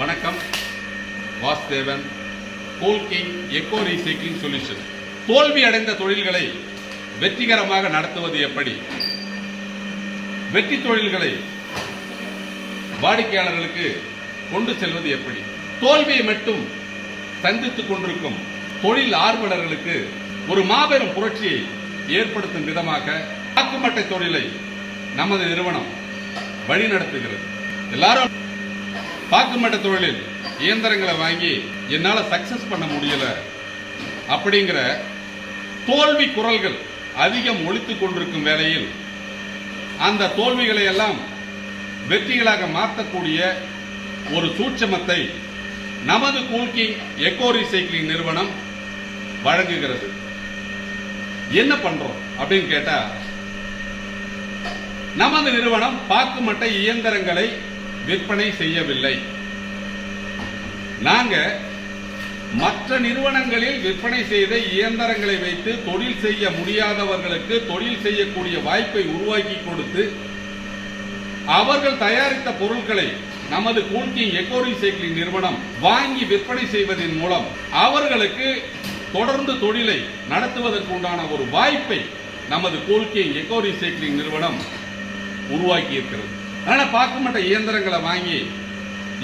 வணக்கம். வாசுதேவன் கோல்கிங் eco recycling solution தோல்வி அடைந்த தொழில்களை வெற்றிகரமாக நடத்துவது எப்படி? வெற்றி தொழில்களை வாடிக்கையாளர்களுக்கு கொண்டு செல்வது எப்படி? தோல்வியை மட்டும் சந்தித்துக் கொண்டிருக்கும் தொழில் ஆர்வலர்களுக்கு ஒரு மாபெரும் புரட்சியை ஏற்படுத்தும் விதமாக வாக்குமட்டை தொழிலை நமது நிறுவனம் வழிநடத்துகிறது. எல்லாரும் பாக்குமட்ட தொழிலில் இயந்திரங்களை வாங்கி என்னால் சக்சஸ் பண்ண முடியல. அப்படிங்கிற தோல்வி குரல்கள் அதிகம் ஒழித்து கொண்டிருக்கும் வேளையில் அந்த தோல்விகளை எல்லாம் வெற்றிகளாக மாற்றக்கூடிய ஒரு சூட்சமத்தை நமது கூல்கிங் எக்கோ ரீசைக்ளிங் நிறுவனம் வழங்குகிறது. என்ன பண்றோம் அப்படின்னு கேட்டா நமது நிறுவனம் பாக்குமட்ட இயந்திரங்களை விற்பனை செய்யவில்லை. நாங்க மற்ற நிறுவனங்களில் விற்பனை செய்த இயந்திரங்களை வைத்து தொழில் செய்ய முடியாதவர்களுக்கு தொழில் செய்யக்கூடிய வாய்ப்பை உருவாக்கி கொடுத்து அவர்கள் தயாரித்த பொருட்களை நமது கூல்கிங் எக்கோ ரீசைக்ளிங் நிறுவனம் வாங்கி விற்பனை செய்வதன் மூலம் அவர்களுக்கு தொடர்ந்து தொழிலை நடத்துவதற்கு உண்டான ஒரு வாய்ப்பை நமது கூல்கிங் எக்கோ ரீசைக்ளிங் நிறுவனம் உருவாக்கியிருக்கிறது. ஆனால் ஆனா இயந்திரங்களை வாங்கி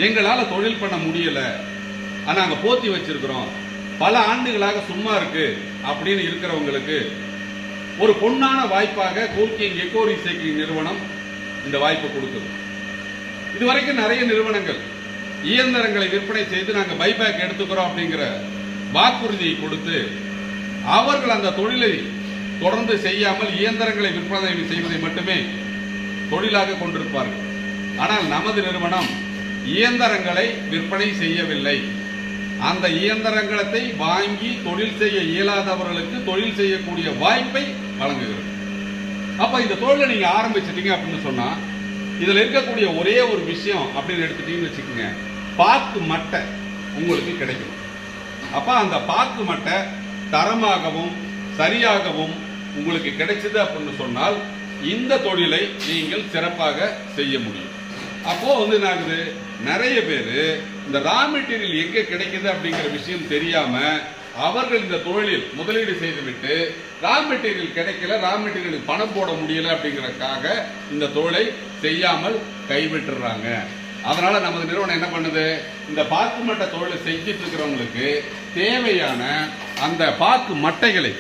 எங்களால் தொழில் பண்ண முடியலை. ஆனால் நாங்கள் போத்தி வச்சிருக்கிறோம். பல ஆண்டுகளாக சும்மா இருக்கு அப்படின்னு இருக்கிறவங்களுக்கு ஒரு பொன்னான வாய்ப்பாக கோக்கிங் எக்கோ ரீசைக்ளிங் நிறுவனம் இந்த வாய்ப்பை கொடுக்குது. இதுவரைக்கும் நிறைய நிறுவனங்கள் இயந்திரங்களை விற்பனை செய்து நாங்கள் பைபேக் எடுத்துக்கிறோம் அப்படிங்கிற வாக்குறுதியை கொடுத்து அவர்கள் அந்த தொழிலை தொடர்ந்து செய்யாமல் இயந்திரங்களை விற்பனை செய்வதை மட்டுமே தொழிலாக கொண்டிருப்பார்கள். ஆனால் நமது நிறுவனம் இயந்திரங்களை விற்பனை செய்யவில்லை. அந்த இயந்திரங்களை வாங்கி தொழில் செய்ய இயலாதவர்களுக்கு தொழில் செய்யக்கூடிய வாய்ப்பை வழங்குகிறது. அப்போ இந்த தொழிலை நீங்கள் ஆரம்பிச்சிட்டீங்க அப்படின்னு சொன்னால் இதில் இருக்கக்கூடிய ஒரே ஒரு விஷயம் அப்படின்னு எடுத்துட்டீங்கன்னு வச்சுக்கோங்க. பாக்கு மட்டை உங்களுக்கு கிடைக்கும். அப்போ அந்த பாக்கு மட்டை தரமாகவும் சரியாகவும் உங்களுக்கு கிடைச்சது அப்படின்னு சொன்னால் இந்த தொழிலை நீங்கள் சிறப்பாக செய்ய முடியும். அப்போ வந்து என்ன ஆகுது நிறைய பேர் இந்த ரா மெட்டீரியல் எங்கே கிடைக்குது அப்படிங்கிற விஷயம் தெரியாம அவர்கள் இந்த தொழிலில் முதலீடு செய்துவிட்டு ரா மெட்டீரியல் கிடைக்கல ரா மெட்டீரியலுக்கு பணம் போட முடியல அப்படிங்கிறதுக்காக இந்த தொழிலை செய்யாமல் கைவிட்டுறாங்க. அதனால நமது நிறுவனம் என்ன பண்ணுது? இந்த பாக்கு மட்டை தொழிலை செஞ்சிட்டு இருக்கிறவங்களுக்கு தேவையான அந்த பாக்கு மட்டைகளை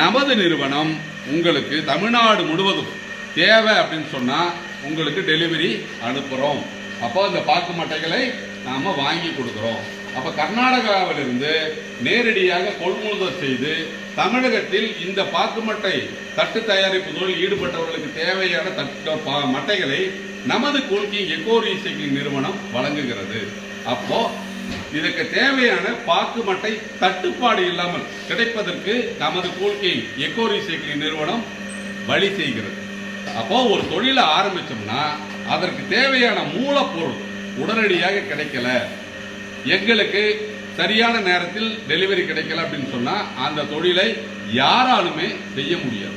நமது நிறுவனம் உங்களுக்கு தமிழ்நாடு முழுவதும் தேவை அப்படின்னு சொன்னால் உங்களுக்கு டெலிவரி அனுப்புகிறோம் அப்போ அந்த பாக்கு மட்டைகளை நாம் வாங்கி கொடுக்குறோம். அப்போ கர்நாடகாவிலிருந்து நேரடியாக கொள்முதல் செய்து தமிழகத்தில் இந்த பாக்குமட்டை தட்டு தயாரிப்பு தொழில் ஈடுபட்டவர்களுக்கு தேவையான தட்டு பா- மட்டைகளை நமது கோல்கிங் எக்கோ ரீசைக்ளிங் நிறுவனம் வழங்குகிறது. அப்போ இதற்கு தேவையான பாக்கு மட்டை தட்டுப்பாடு இல்லாமல் கிடைப்பதற்கு நமது கோல்கிங் எக்கோ ரீசைக்ளிங் நிறுவனம் வழி செய்கிறது. அப்போ ஒரு தொழிலை ஆரம்பிச்சோம்னா அதற்கு தேவையான மூலப்பொருள் உடனடியாக கிடைக்கல. எங்களுக்கு சரியான நேரத்தில் டெலிவரி கிடைக்கல அப்படின்னு சொன்னா அந்த தொழிலை யாராலுமே செய்ய முடியாது.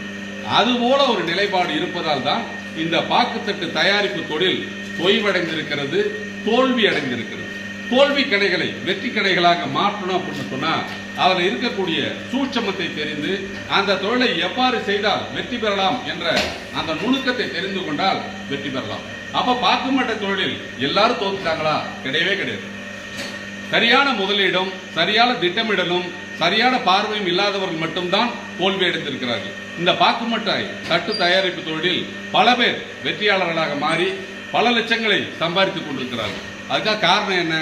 அதுபோல ஒரு நிலைப்பாடு இருப்பதால் தான் இந்த பாக்குத்தட்டு தயாரிப்பு தொழில் தொய்வடைந்திருக்கிறது தோல்வி அடைந்திருக்கிறது தோல்வி கடைகளை வெற்றி கடைகளாக மாற்றணும் அப்படின்னு சொன்னா அதில் இருக்கக்கூடிய சூட்சமத்தை தெரிந்து அந்த தொழிலை எவ்வாறு செய்தால் வெற்றி பெறலாம் என்ற அந்த நுணுக்கத்தை தெரிந்து கொண்டால் வெற்றி பெறலாம். அப்போ பாக்குமட்ட தொழிலில் எல்லாரும் தோத்துட்டாங்களா? கிடையவே கிடையாது. சரியான முதலீடும் சரியான திட்டமிடலும் சரியான பார்வையும் இல்லாதவர்கள் மட்டும்தான் தோல்வி அடைந்திருக்கிறார்கள். இந்த பாக்குமட்டாய் தட்டு தயாரிப்பு தொழிலில் பல பேர் வெற்றியாளர்களாக மாறி பல லட்சங்களை சம்பாதித்துக் கொண்டிருக்கிறார்கள். அதுக்காக காரணம் என்ன?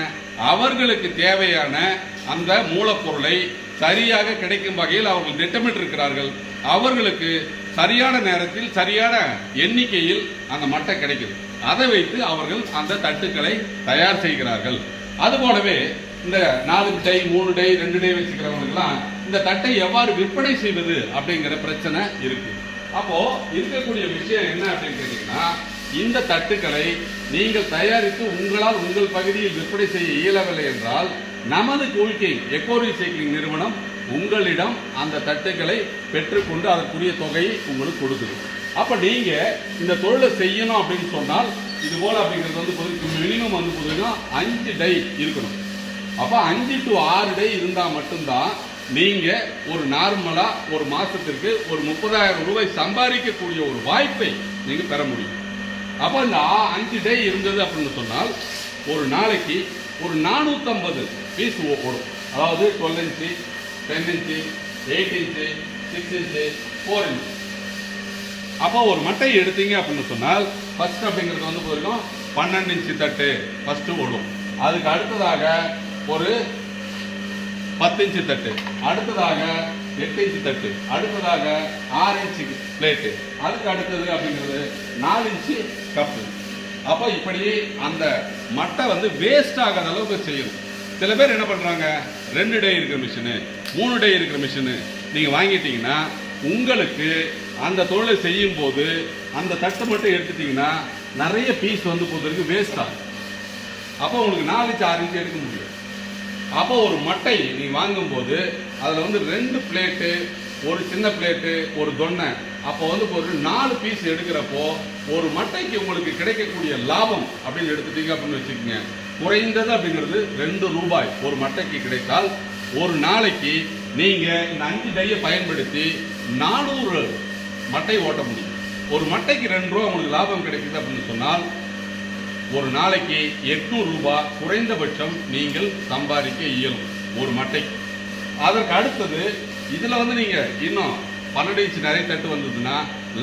அவர்களுக்கு தேவையான அந்த மூலப்பொருளை சரியாக கிடைக்கும் வகையில் அவர்கள் திட்டமிட்டிருக்கிறார்கள். அவர்களுக்கு சரியான நேரத்தில் சரியான எண்ணிக்கையில் அந்த மட்டை கிடைக்குது. அதை வைத்து அவர்கள் அந்த தட்டுக்களை தயார் செய்கிறார்கள். அதுபோலவே இந்த நாலு டை மூணு டை ரெண்டு டை வச்சுக்கிறவங்களுக்குலாம் இந்த தட்டை எவ்வாறு விற்பனை செய்வது அப்படிங்கிற பிரச்சனை இருக்கு. அப்போ இருக்கக்கூடிய விஷயம் என்ன அப்படின்னு கேட்டீங்கன்னா இந்த தட்டுக்களை நீங்கள் தயாரித்து உங்களால் உங்கள் பகுதியில் விற்பனை செய்ய இயலவில்லை என்றால் நமது கோரிக்கை எக்கோ ரீசைக்ளிங் நிறுவனம் உங்களிடம் அந்த தட்டுக்களை பெற்றுக்கொண்டு அதற்குரிய தொகையை உங்களுக்கு கொடுக்குது. அப்போ நீங்கள் இந்த தொழிலை செய்யணும் அப்படின்னு சொன்னால் இது போல் அப்படிங்கிறது வந்து மினிமம் வந்து பார்த்தீங்கன்னா அஞ்சு டை இருக்கணும். அப்போ அஞ்சு டு ஆறு டை இருந்தால் மட்டும்தான் நீங்கள் ஒரு நார்மலாக ஒரு மாதத்திற்கு ஒரு முப்பதாயிரம் ரூபாய் சம்பாதிக்கக்கூடிய ஒரு வாய்ப்பை நீங்கள் பெற முடியும். அப்போ இந்த அஞ்சு டே இருந்தது அப்படின்னு சொன்னால் ஒரு நாளைக்கு ஒரு நானூற்றம்பது பீஸ் ஓடும் அதாவது twelve inch ten inch eight inch six inch four inch அப்போ ஒரு மட்டை எடுத்தீங்க அப்படின்னு சொன்னால் ஃபஸ்ட் அப்படிங்கிறது வந்து போயிருக்கோம் பன்னெண்டு இன்ச்சு தட்டு ஃபஸ்ட்டு ஓடும். அதுக்கு அடுத்ததாக ஒரு பத்து இன்ச்சு தட்டு. அடுத்ததாக எட்டு இன்ச்சு தட்டு. அடுத்ததாக ஆறு இன்ச்சு பிளேட்டு. அதுக்கு அடுத்தது அப்படிங்கிறது நாலு இன்ச்சு கப்பு. அப்போ இப்படி அந்த மட்டை வந்து வேஸ்ட் ஆகாத அளவுக்கு செய்யணும். சில பேர் என்ன பண்ணுறாங்க ரெண்டு டே இருக்கிற மிஷினு மூணு டே இருக்கிற மிஷினு நீங்கள் வாங்கிட்டீங்கன்னா உங்களுக்கு அந்த தொழிலை செய்யும் போது அந்த தட்டை மட்டும் எடுத்துட்டிங்கன்னா நிறைய பீஸ் வந்து போகிறதுக்கு வேஸ்ட் ஆகும். அப்போ உங்களுக்கு நாலு இன்ச்சு ஆறு இன்ச்சு எடுக்க முடியும். அப்போ ஒரு மட்டை நீ வாங்கும்போது அதில் வந்து ரெண்டு பிளேட்டு ஒரு சின்ன பிளேட்டு ஒரு தொன்னை. அப்போ வந்து ஒரு நாலு பீஸ் எடுக்கிறப்போ ஒரு மட்டைக்கு உங்களுக்கு கிடைக்கக்கூடிய லாபம் அப்படின்னு எடுத்துட்டீங்க அப்படின்னு வச்சுக்கோங்க. குறைந்தது அப்படிங்கிறது ரெண்டு ரூபாய் ஒரு மட்டைக்கு கிடைத்தால் ஒரு நாளைக்கு நீங்கள் இந்த அஞ்சு டையை பயன்படுத்தி நானூறு மட்டை ஓட்ட முடியும். ஒரு மட்டைக்கு ரெண்டு ரூபா உங்களுக்கு லாபம் கிடைக்குது அப்படின்னு சொன்னால் ஒரு நாளைக்கு எட்நூறு ரூபாய் குறைந்தபட்சம் நீங்கள் சம்பாதிக்க இயலும் ஒரு மட்டைக்கு. அதற்கு அடுத்தது இதில் வந்து நீங்கள் இன்னும் பன்னெண்டு இன்ச்சு நிறைய தட்டு வந்ததுன்னா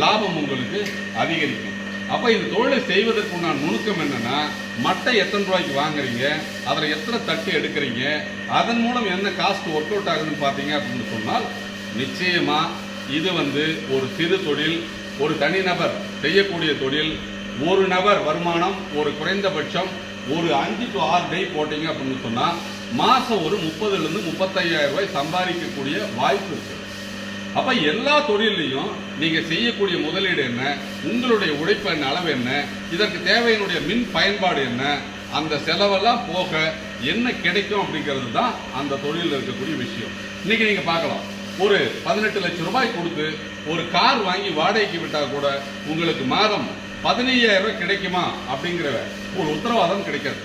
லாபம் உங்களுக்கு அதிகரிக்கும். அப்போ இந்த தொழிலை செய்வதற்கு உண்டான நுணுக்கம் என்னன்னா மட்டை எத்தனை ரூபாய்க்கு வாங்குறீங்க அதில் எத்தனை தட்டு எடுக்கிறீங்க அதன் மூலம் என்ன காஸ்ட் ஒர்க் அவுட் ஆகுதுன்னு பார்த்தீங்க அப்படின்னு சொன்னால் நிச்சயமாக இது வந்து ஒரு சிறு தொழில் ஒரு தனிநபர் செய்யக்கூடிய தொழில் ஒரு நபர் வருமானம் ஒரு குறைந்தபட்சம் ஒரு அஞ்சு டு ஆறு டே போட்டீங்க அப்படின்னு சொன்னால் மாதம் ஒரு முப்பதுலேருந்து முப்பத்தையாயிரம் ரூபாய் சம்பாதிக்கக்கூடிய வாய்ப்பு இருக்குது அப்போ எல்லா தொழிலையும் நீங்கள் செய்யக்கூடிய முதலீடு என்ன? உங்களுடைய உழைப்பின் அளவு என்ன? இதற்கு தேவையினுடைய மின் பயன்பாடு என்ன? அந்த செலவெல்லாம் போக என்ன கிடைக்கும் அப்படிங்கிறது தான் அந்த தொழிலில் இருக்கக்கூடிய விஷயம். இன்னைக்கு நீங்கள் பார்க்கலாம். ஒரு பதினெட்டு லட்சம் ரூபாய் கொடுத்து ஒரு கார் வாங்கி வாடகைக்கு விட்டால் கூட உங்களுக்கு மாதம் பதினையாயிரம் ரூபாய் கிடைக்குமா அப்படிங்கிற ஒரு உத்தரவாதம் கிடைக்காது.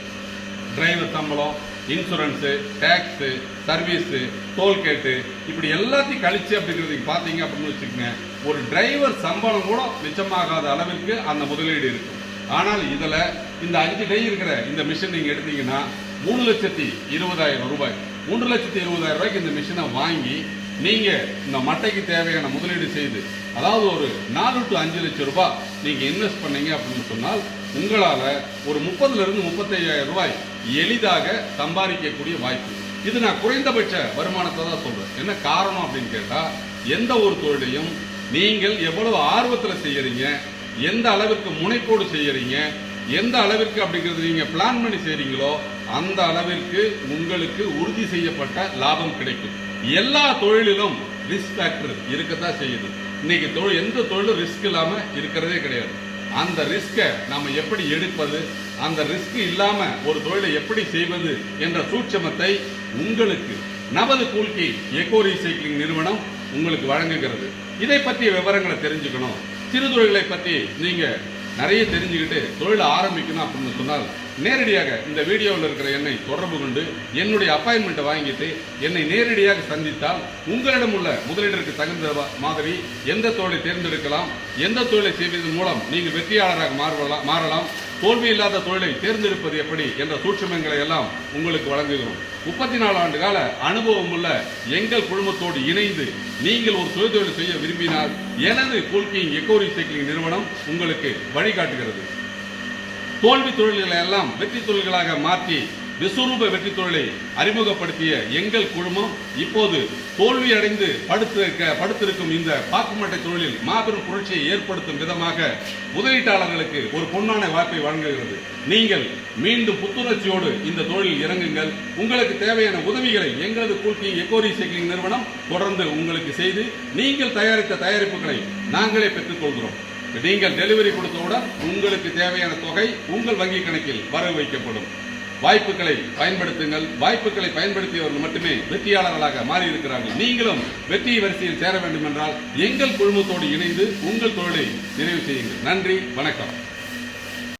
டிரைவர் சம்பளம் இன்சூரன்ஸு டேக்ஸு சர்வீஸு டோல்கேட்டு இப்படி எல்லாத்தையும் கழிச்சு அப்படிங்கிறதுக்கு பார்த்தீங்க அப்படின்னு வச்சுக்கோங்க. ஒரு டிரைவர் சம்பளம் கூட மிச்சமாகாத அளவிற்கு அந்த முதலீடு இருக்கும். ஆனால் இதில் இந்த அஞ்சு டை இருக்கிற இந்த மிஷின் நீங்கள் எடுத்தீங்கன்னா மூணு லட்சத்தி இருபதாயிரம் ரூபாய். மூன்று லட்சத்தி இருபதாயிரம் ரூபாய்க்கு இந்த மிஷினை வாங்கி நீங்கள் இந்த மட்டைக்கு தேவையான முதலீடு செய்து அதாவது ஒரு நாலு டு அஞ்சு லட்சம் ரூபாய் நீங்கள் இன்வெஸ்ட் பண்ணீங்க அப்படின்னு சொன்னால் உங்களால் ஒரு முப்பதுலேருந்து முப்பத்தையாயிரம் ரூபாய் எளிதாக சம்பாதிக்கக்கூடிய வாய்ப்பு. இது நான் குறைந்தபட்ச வருமானத்தை தான் சொல்றேன். என்ன காரணம் அப்படின்னு கேட்டா எந்த ஒரு தொழிலையும் நீங்கள் எவ்வளவு ஆர்வத்தில் செய்யறீங்க எந்த அளவிற்கு முனைப்போடு செய்யறீங்க எந்த அளவிற்கு அப்படிங்கிறது நீங்க பிளான் பண்ணி செய்றீங்களோ அந்த அளவிற்கு உங்களுக்கு உறுதி செய்யப்பட்ட லாபம் கிடைக்கும். எல்லா தொழிலிலும் ரிஸ்க் ஃபேக்டர் இருக்கத்தான் செய்யுது. இன்னைக்கு தொழில் எந்த தொழிலும் ரிஸ்க் இல்லாமல் இருக்கிறதே கிடையாது. அந்த ரிஸ்கை நாம் எப்படி எடுப்பது? அந்த ரிஸ்க் இல்லாமல் ஒரு தொழிலை எப்படி செய்வது என்ற சூட்சமத்தை உங்களுக்கு நமது கூல்கி எக்கோ ரீசைக்ளிங் நிறுவனம் உங்களுக்கு வழங்குகிறது. இதை பற்றிய விவரங்களை தெரிஞ்சுக்கணும். சிறு தொழிலை பற்றி நீங்கள் நிறைய தெரிஞ்சுக்கிட்டு தொழிலை ஆரம்பிக்கணும் அப்படின்னு சொன்னால் நேரடியாக இந்த வீடியோவில் இருக்கிற என்னை தொடர்பு கொண்டு என்னுடைய அப்பாயின்மெண்ட்டை வாங்கிட்டு என்னை நேரடியாக சந்தித்தால் உங்களிடம் உள்ள முதலீடருக்கு தகுந்த மாதிரி எந்த தொழிலை தேர்ந்தெடுக்கலாம் எந்த தொழிலை செய்வதன் மூலம் நீங்கள் வெற்றியாளராக மாறலாம் மாறலாம் தோல்வி இல்லாத தொழிலை தேர்ந்தெடுப்பது எப்படி என்ற சூட்சமங்களை எல்லாம் உங்களுக்கு வழங்குகிறோம். முப்பத்தி நாலு ஆண்டு கால அனுபவம் உள்ள எங்கள் குழுமத்தோடு இணைந்து நீங்கள் ஒரு சுய செய்ய விரும்பினால் எனது கோல்கிங் எக்கோ ரீசைக்ளிங் நிறுவனம் உங்களுக்கு வழிகாட்டுகிறது. தோல்வி தொழில்களை எல்லாம் வெற்றி தொழில்களாக மாற்றி விஸ்வரூப வெற்றி தொழிலை அறிமுகப்படுத்திய எங்கள் குழுமம் இப்போது தோல்வியடைந்து படுத்திருக்க படுத்திருக்கும் இந்த பாக்குமட்டை தொழிலில் மாபெரும் புரட்சியை ஏற்படுத்தும் விதமாக முதலீட்டாளர்களுக்கு ஒரு பொன்னான வாய்ப்பை வழங்குகிறது. நீங்கள் மீண்டும் புத்துணர்ச்சியோடு இந்த தொழிலில் இறங்குங்கள். உங்களுக்கு தேவையான உதவிகளை எங்களது கூட்டி எக்கோ ரீசைக்ளிங் நிறுவனம் தொடர்ந்து உங்களுக்கு செய்து நீங்கள் தயாரித்த தயாரிப்புகளை நாங்களே பெற்றுக்கொள்கிறோம். நீங்கள் டெலிவரி கொடுத்தவுடன் உங்களுக்கு தேவையான தொகை உங்கள் வங்கி கணக்கில் வரவு வைக்கப்படும். வாய்ப்புகளை பயன்படுத்துங்கள். வாய்ப்புகளை பயன்படுத்தியவர்கள் மட்டுமே வெற்றியாளர்களாக மாறி இருக்கிறார்கள் நீங்களும் வெற்றி வரிசையில் சேர வேண்டும் என்றால் எங்கள் குழுமத்தோடு இணைந்து உங்கள் தொழிலை நிறைவு செய்யுங்கள். நன்றி வணக்கம்.